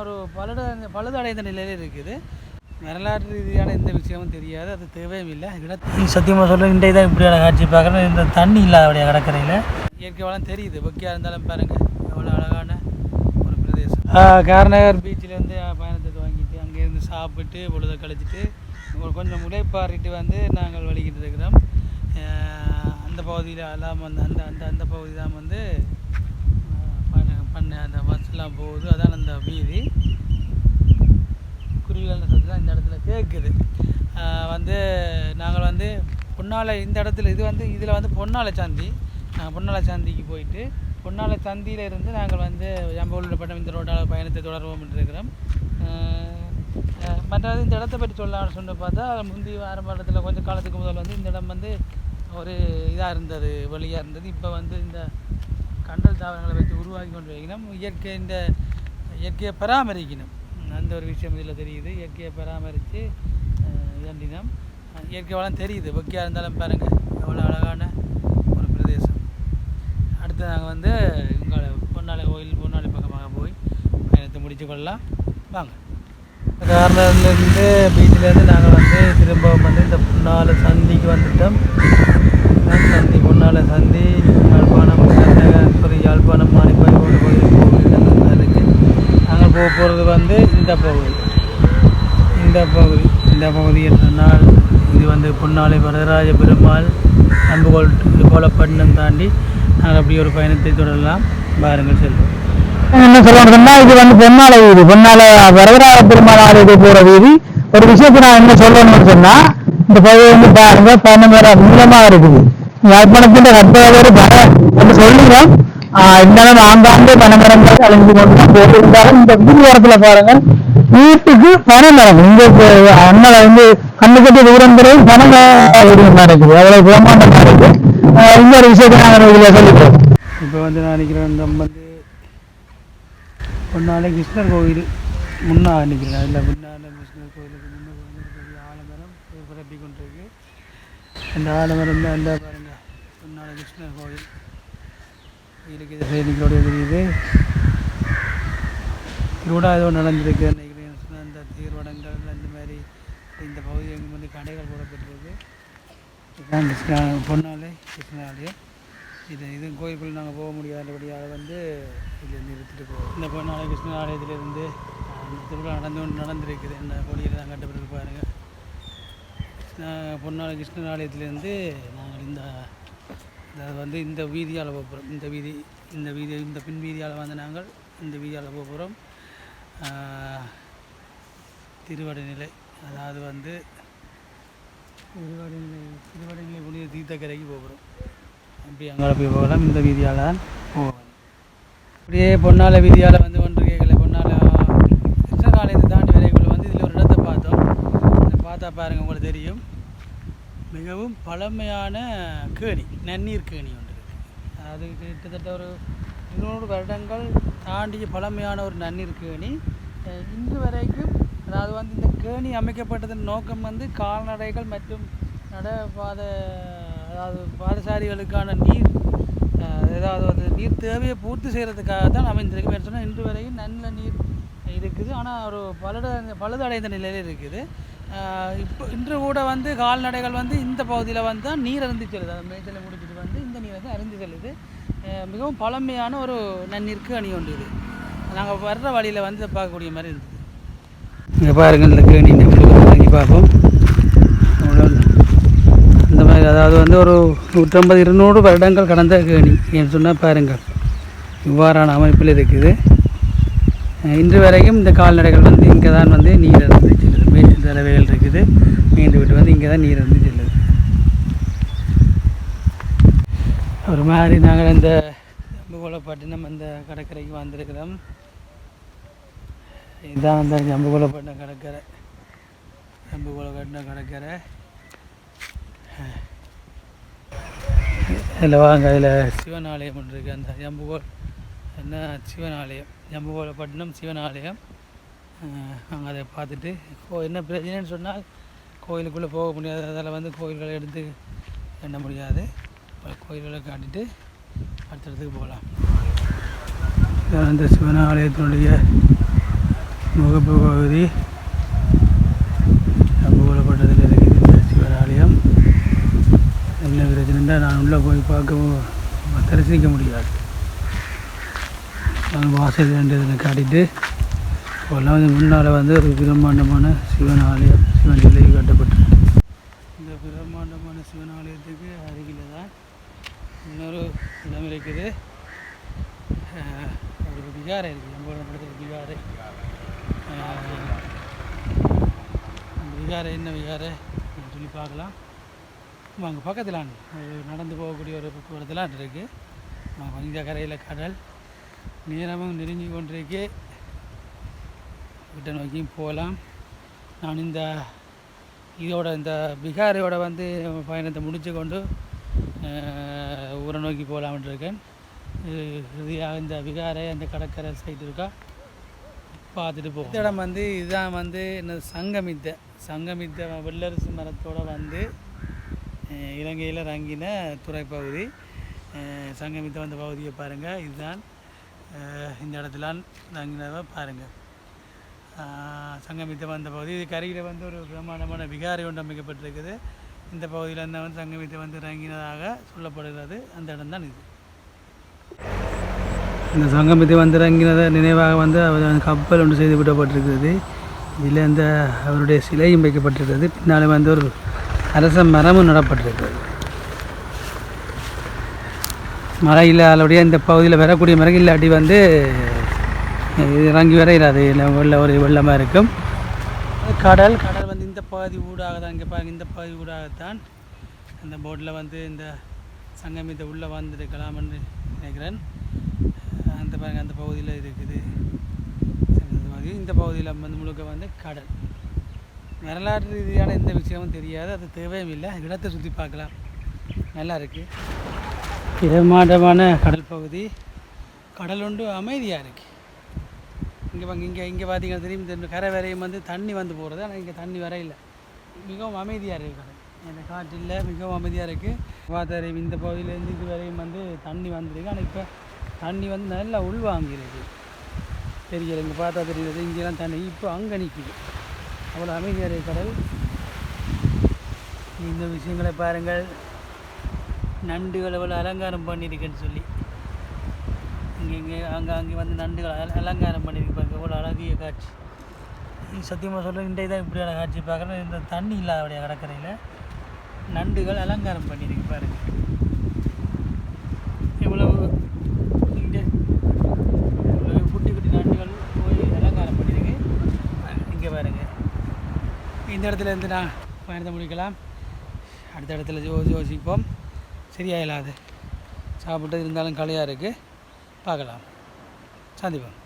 ஒரு பழுத பழுதடைந்த நிலையில் இருக்குது. வரலாற்று ரீதியான எந்த விஷயமும் தெரியாது. அது தேவையும் இல்லை. இடத்து சத்தியமாக சொல்ல இன்றைய தான் இப்படியான காட்சி பார்க்குறேன். இந்த தண்ணி இல்லாதபடியா கடற்கரையில். இயற்கை வளம் தெரியுது. வெக்கையாக இருந்தாலும் பாருங்கள் எவ்வளோ அழகான ஒரு பிரதேசம். கார்நகர். பீச்சிலேருந்து பயணத்தை துவங்கிட்டு அங்கேருந்து சாப்பிட்டு பொழுதை கழிச்சிட்டு கொஞ்சம் முளைப்பாரிட்டு வந்து நாங்கள் வலிக்கிட்டு இருக்கிறோம். அந்த பகுதியில் எல்லாம் வந்து அந்த அந்த அந்த பகுதி தான் வந்து பண்ண அந்த பஸ்லாம் போகுது. அதான் அந்த வீதி. குருவிகள் தான் இந்த இடத்துல கேட்குது வந்து நாங்கள் வந்து பொன்னாலை இந்த இடத்துல இது வந்து இதில் வந்து பொன்னாலை சாந்தி. நாங்கள் பொன்னாலை சாந்திக்கு போயிட்டு பொன்னாலை சந்தியில் இருந்து நாங்கள் வந்து எம்பூரில் பட்டம் இந்த ரோட்டால் பயணத்தை தொடர்வோம் இருக்கிறோம். மற்றது இந்த இடத்த பற்றி சொல்லலாம்னு சொன்ன பார்த்தா முந்தி ஆரம்ப இடத்துல கொஞ்சம் காலத்துக்கு முதல் வந்து இந்த இடம் வந்து ஒரு இதாக இருந்தது வழியாக இருந்தது. இப்போ வந்து இந்த கண்டல் தாவரங்களை வைத்து உருவாக்கி கொண்டு வைக்கணும் இயற்கை இந்த இயற்கையை பராமரிக்கணும். அந்த ஒரு விஷயம் இதில் தெரியுது. இயற்கையை பராமரித்து இதண்டினம் இயற்கை வளம் தெரியுது. பொக்கியாக இருந்தாலும் பாருங்கள் எவ்வளோ அழகான ஒரு பிரதேசம். அடுத்து நாங்கள் வந்து உங்களை பொன்னாலை கோயில் பொன்னாலை பக்கமாக போய் பயணத்தை முடித்து கொள்ளலாம். வாங்க. கார்னர்லேருந்து பீச்சிலேருந்து நாங்கள் வந்து திரும்பவும் வந்து இந்த பொன்னாலை சந்திக்கு வந்துட்டோம். சந்தி பொன்னாலை சந்தி யாழ்ப்பாணம் யாழ்ப்பாணம் மாணிப்பாய் போன்ற பகுதியில் இருக்குது நாங்கள் போக போகிறது வந்து இந்த பகுதி. இந்த பகுதி. இந்த பகுதி சொன்னால் இது வந்து பொன்னாலை வரதராஜ பெருமாள் அம்புகோல் கோலப்பட்டினம் தாண்டி நாங்கள் அப்படி ஒரு பயணத்தை தொடரலாம். பாருங்கள் செல்வோம். என்ன சொல்லணும்னா இது வந்து பொன்னாலை வீதி. பொன்னாலை வரதராஜ பெருமாள் ஆலயத்தை போகிற வீதி. ஒரு விஷயத்தை நான் என்ன சொல்லணும்னு சொன்னால் இந்த பகுதி வந்து பாருங்க பதினோரு நீளமாக இருக்குது. யாழ்ப்பாணத்தின் கட்டளை பல சொல்லுங்க இருந்தாலும் ஆங்காங்கே பனைமரங்கள் அழிஞ்சு கொண்டு போட்டிருந்தாலும் இந்த வீதி ஓரத்துல பாருங்க வீட்டுக்கு பனைமரம். இங்க அண்ணல வந்து கண்ணுக்கட்டி தூரம் பிறகு பனைமரம் நடக்குது அவ்வளவு பிரம்மாண்டமா இருக்கு ஆஹ் இன்னொரு விஷயத்தை நாங்கள் இதுல சொல்லிக்கிறோம் இப்போ வந்து நான் நினைக்கிறேன் இந்த வந்து பொன்னாலை கிருஷ்ணர் கோவில் முன்னாக நிற்கிறேன். அதில் முன்னால கிருஷ்ணர் கோவிலுக்கு முன்னே வந்து பெரிய ஆலமரம் பிறப்பி கொண்டிருக்கு. அந்த ஆலமரம் தான் இருந்தால் பாருங்கள் பொன்னாலை கிருஷ்ணர் கோவில் இருக்குது சைனிகளோட தெரியுது திருவிழா ஏதோ நடந்திருக்கு. நினைக்கிறேன் அந்த தீர்வடங்கள் அந்த மாதிரி இந்த பகுதி எங்கே வந்து கடைகள் போடப்பட்டிருக்கு. இதுதான் கிருஷ்ணா பொன்னாலே கிருஷ்ணாலயம் இது இது கோயிலுக்குள்ளே நாங்கள் போக முடியாதபடியாக வந்து இதில் நிறுத்திட்டு போவோம் இந்த பொன்னாலை கிருஷ்ண ஆலயத்திலிருந்து அந்த திருவிழா நடந்து கொண்டு நடந்திருக்குது. என்ன கொடியில் தான் கட்டப்பட்டு பாருங்கள் கிருஷ்ணா- பொன்னாலை கிருஷ்ணன் ஆலயத்திலேருந்து நாங்கள் இந்த அது வந்து இந்த வீதியால் போகிறோம். இந்த வீதி இந்த வீதி இந்த பின் வீதியால் வந்து நாங்கள் இந்த வீதியால் போகிறோம். திருவடைநிலை அதாவது வந்து திருவடநிலை திருவடநிலை புனித தீர்த்தக்கரைக்கு போகிறோம். அப்படி அங்கே போய் போகலாம். இந்த வீதியால் தான் போகலாம் அப்படியே பொன்னால வீதியால் வந்து ஒன்று கேட்கல. பொன்னால கிருஷ்ணகாலயத்தை தாண்டி வரைக்குள்ள வந்து இதில் ஒரு இடத்தை பார்த்தோம். இதை பார்த்தா பாருங்கள் உங்களுக்கு தெரியும். மிகவும் பழமையான கேணி நன்னீர் கேணி ஒன்று இருக்குது அது கிட்டத்தட்ட ஒரு இருநூறு வருடங்கள் தாண்டிய பழமையான ஒரு நன்னீர் கேணி. இன்று வரைக்கும் அதாவது வந்து இந்த கேணி அமைக்கப்பட்டதன் நோக்கம் வந்து கால்நடைகள் மற்றும் நடைபாதை அதாவது பாதசாரிகளுக்கான நீர் ஏதாவது ஒரு நீர் தேவையை பூர்த்தி செய்கிறதுக்காக தான் அமைந்திருக்கு வேறு சொன்னால் இன்று வரைக்கும் நல்ல நீர் இருக்குது. ஆனால் ஒரு பழுத பழுதடைந்த நிலையில் இருக்குது. இப்போ இன்று கூட வந்து கால்நடைகள் வந்து இந்த பகுதியில் வந்து தான் நீர் அருந்தி செல்லுது. அந்த மேய்ச்சலை முடிச்சுட்டு வந்து இந்த நீரை வந்து அருந்தி செல்லுது. மிகவும் பழமையான ஒரு நன்னிற்கு அணி ஒன்று இது. நாங்கள் வர்ற வழியில் வந்து பார்க்கக்கூடிய மாதிரி இருந்தது இங்கே பாருங்கள் இந்த கேணி இறங்கி பார்ப்போம். இந்த மாதிரி அதாவது வந்து ஒரு நூற்றம்பது இருநூறு வருடங்கள் கடந்த கேணி என்று சொன்னால் பாருங்கள் இவ்வாறான அமைப்பில் இருக்குது. இன்று வரைக்கும் இந்த கால்நடைகள் வந்து இங்கே தான் வந்து நீர் இருந்து இருக்குது. மீண்டு விட்டு வந்து இங்கே தான் நீர் வந்து செல்லுது. ஒரு மாதிரி நாங்கள் இந்த ஜம்புகோலப்பட்டினம் அந்த கடற்கரைக்கு வந்திருக்கிறோம். இதுதான் அந்த ஜம்புகோலப்பட்டினம் கடற்கரை. ஜம்புகோலப்பட்டினம் கடற்கரை. இதில் வாங்க அதில் சிவன் ஆலயம் ஒன்று இருக்குது அந்த ஜம்புகோல் என்ன? சிவன் ஆலயம் ஜம்புகோலப்பட்டினம் சிவன் ஆலயம் அங்கே அதை பார்த்துட்டு கோ என்ன பிரச்சனைன்னு சொன்னால் கோயிலுக்குள்ளே போக முடியாது. அதில் வந்து கோயில்களை எடுத்து எண்ண முடியாது. கோயில்களை காட்டிட்டு அடுத்த இடத்துக்கு போகலாம் இந்த சிவனாலயத்தினுடைய ஆலயத்தினுடைய முகப்பு பகுதி. புகழப்பட்டதில் இருக்குது இந்த சிவன் ஆலயம் என்ன பிரச்சனைன்னா நான் உள்ளே போய் பார்க்க தரிசிக்க முடியாது. நான் வாசல் ரெண்டு காட்டிட்டு இப்போல்லாம் வந்து முன்னால் வந்து ஒரு பிரம்மாண்டமான சிவன் ஆலயம் சிவன் சிலை கட்டப்பட்டிருக்கு. இந்த பிரம்மாண்டமான சிவன் ஆலயத்துக்கு அருகில் தான் இன்னொரு இடம் இருக்குது. ஒரு விகாரை இருக்குது. நம்ம படத்தில் விகாரை. அந்த விகாரை என்ன விகாரை அப்படின்னு சொல்லி பார்க்கலாம். அங்கே பக்கத்தில் நடந்து போகக்கூடிய ஒரு போக்குவரத்துலாம் இருக்குது இந்த கரையில் கடல் நேரமும் நெருங்கி கொண்டிருக்கு. கிட்ட நோக்கியும் போகலாம். நான் இந்த இதோட இந்த பிகாரையோட வந்து பயணத்தை முடித்து கொண்டு ஊரை நோக்கி போகலாம்னு இருக்கேன். இது இறுதியாக இந்த விகாரை அந்த கடற்கரை சைடு இருக்கா? பார்த்துட்டு போகும் இந்த இடம் வந்து இதுதான் வந்து என்ன சங்கமித்த. சங்கமித்த வெள்ளரசு மரத்தோட வந்து இலங்கையில் ரங்கின துறைப்பகுதி. சங்கமித்த வந்த பகுதியை பாருங்கள் இதுதான் இந்த இடத்துல ரங்கினவை பாருங்கள் சங்கமித்து வந்த பகுதி. இது கரையில் வந்து ஒரு பிரமாண்டமான விகாரை ஒன்று அமைக்கப்பட்டிருக்குது. இந்த பகுதியில் இருந்தால் வந்து சங்கமித்து வந்து இறங்கினதாக சொல்லப்படுகிறது. அந்த இடம் தான் இது. இந்த சங்கமித்து வந்து இறங்கினதை நினைவாக வந்து அவர் கப்பல் ஒன்று செய்து விடப்பட்டிருக்கிறது. இதில் இந்த அவருடைய சிலையும் வைக்கப்பட்டிருக்கிறது. பின்னால் வந்து ஒரு அரச மரமும் நடப்பட்டிருக்கிறது. மழை இல்லாதபடியாக இந்த பகுதியில் வரக்கூடிய மரம் இல்லாட்டி வந்து இறங்கி வர வெள்ள ஒரு வெள்ளமாக இருக்கும். கடல் கடல் வந்து இந்த பகுதி ஊடாக தான் இங்கே பாருங்க இந்த பகுதி ஊடாகத்தான் அந்த போட்டில் வந்து இந்த சங்கமித்த உள்ளே வந்திருக்கலாம் நினைக்கிறேன். அந்த பாருங்க அந்த பகுதியில் இருக்குது. இந்த பகுதியில் வந்து முழுக்க வந்து கடல். வரலாற்று ரீதியான எந்த விஷயமும் தெரியாது அது தேவையும் இல்லை. இடத்தை சுற்றி பார்க்கலாம். நல்லா இருக்குது பிரமாண்டமான கடல் பகுதி. கடல் ஒன்று அமைதியாக இருக்குது இங்கே வாங்க இங்கே இங்கே பார்த்தீங்கன்னா தெரியும் இந்த கரை வரையும் வந்து தண்ணி வந்து போகிறது ஆனால் இங்கே தண்ணி வர இல்லை. மிகவும் அமைதியாக இருக்குது கடல் அந்த காற்று இல்லை மிகவும் அமைதியாக இருக்குது பார்த்தா இந்த பகுதியிலேருந்து இது வரையும் வந்து தண்ணி வந்துருக்கு. ஆனால் இப்போ தண்ணி வந்து நல்லா உள்வாங்கிருக்கு தெரியல இங்கே பார்த்தா தெரியுது இங்கெல்லாம் தண்ணி இப்போ அங்கே நிற்கிது அவ்வளோ அமைதியாக இருக்குது கடல் இந்த விஷயங்களை பாருங்கள். நண்டுகள் எவ்வளோ அலங்காரம் பண்ணியிருக்குன்னு சொல்லி. இங்கே இங்கே அங்கே அங்கே வந்து நண்டுகள் அல- அலங்காரம் பண்ணியிருப்பாங்க எவ்வளோ அழகிய காட்சி. சத்தியமாக சொல்ல இன்றைய தான் இப்படியான காட்சி பார்க்குறேன் இந்த தண்ணி இல்லாதபடியாக கடற்கரையில் நண்டுகள் அலங்காரம் பண்ணியிருக்கு பாருங்க. இவ்வளவு இங்கே இவ்வளவு குட்டி குட்டி நண்டுகள் போய் அலங்காரம் பண்ணியிருக்கு இங்கே பாருங்க. இந்த இடத்துல இருந்து நான் பயணத்தை முடிக்கலாம். அடுத்த இடத்துல யோ யோசிப்போம் சரியாயிடாது சாப்பிட்டு இருந்தாலும் கலையாக இருக்குது பார்க்கலாம் சந்திப்போம்